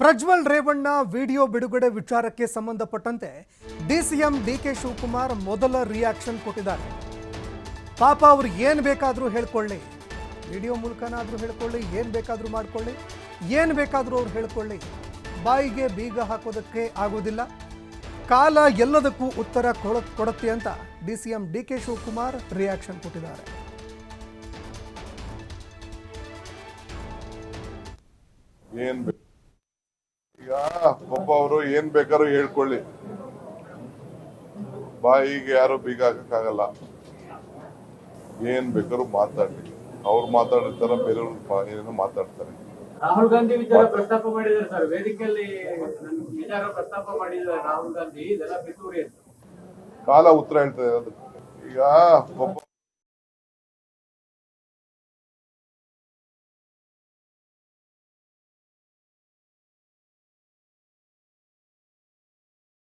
Prajwal Revanna video ಬಿಡುಗಡೆ ವಿಚಾರಕ್ಕೆ ಸಂಬಂಧಪಟ್ಟಂತೆ ಡಿಸಿಎಂ ಡಿಕೆ ಶಿವಕುಮಾರ್ ಮೊದಲ ರಿಯಾಕ್ಷನ್ ಕೊಟ್ಟಿದ್ದಾರೆ. ಪಾಪ ಅವರು ಏನು ಬೇಕಾದರೂ ಹೇಳ್ಕೊಳ್ಳಿ. ವಿಡಿಯೋ ಮೂಲಕನಾದರೂ ಹೇಳ್ಕೊಳ್ಳಿ, ಏನು ಬೇಕಾದರೂ ಮಾಡ್ಕೊಳ್ಳಿ, ಏನು ಬೇಕಾದರೂ ಅವ್ರು ಹೇಳ್ಕೊಳ್ಳಿ. ಬಾಯಿಗೆ ಬೀಗ ಹಾಕೋದಕ್ಕೆ ಆಗೋದಿಲ್ಲ. ಕಾಲ ಎಲ್ಲದಕ್ಕೂ ಉತ್ತರ ಕೊಡ, ಕೊಡುತ್ತೆ ಅಂತ D C M D K Shivakumar reaction ಕೊಟ್ಟಿದ್ದಾರೆ. ಏನ್ ಒಬ್ಬ ಅವರು ಏನ್ ಬೇಕಾದ್ರೂ ಹೇಳ್ಕೊಳ್ಳಿ. ಬಾಯಿಗೆ ಯಾರು ಬೀಗ ಹಾಕಕ್ಕಾಗಲ್ಲ ಏನ್ ಬೇಕಾದ್ರೂ ಮಾತಾಡ್ಲಿ. ಅವ್ರು ಮಾತಾಡಿರ್ತಾರ ಬೇರೆಯವ್ರು ಏನೇನೋ ಮಾತಾಡ್ತಾರೆ. ರಾಹುಲ್ ಗಾಂಧಿ ವಿಚಾರ ಪ್ರಸ್ತಾಪ ಮಾಡಿದ್ದಾರೆ ಸರ್. ವೇದಿಕೆಯಲ್ಲಿ ನನ್ನ ವಿಚಾರ ಪ್ರಸ್ತಾಪ ಮಾಡಿದ್ದಾರೆ ರಾಹುಲ್ ಗಾಂಧಿ. ಇದೆಲ್ಲ ಬಿತ್ತೂರಿ ಅಂತ ಕಾಲ ಉತ್ತರ ಹೇಳ್ತದೆ ಅದಕ್ಕೆ ಈಗ ಒಬ್ಬ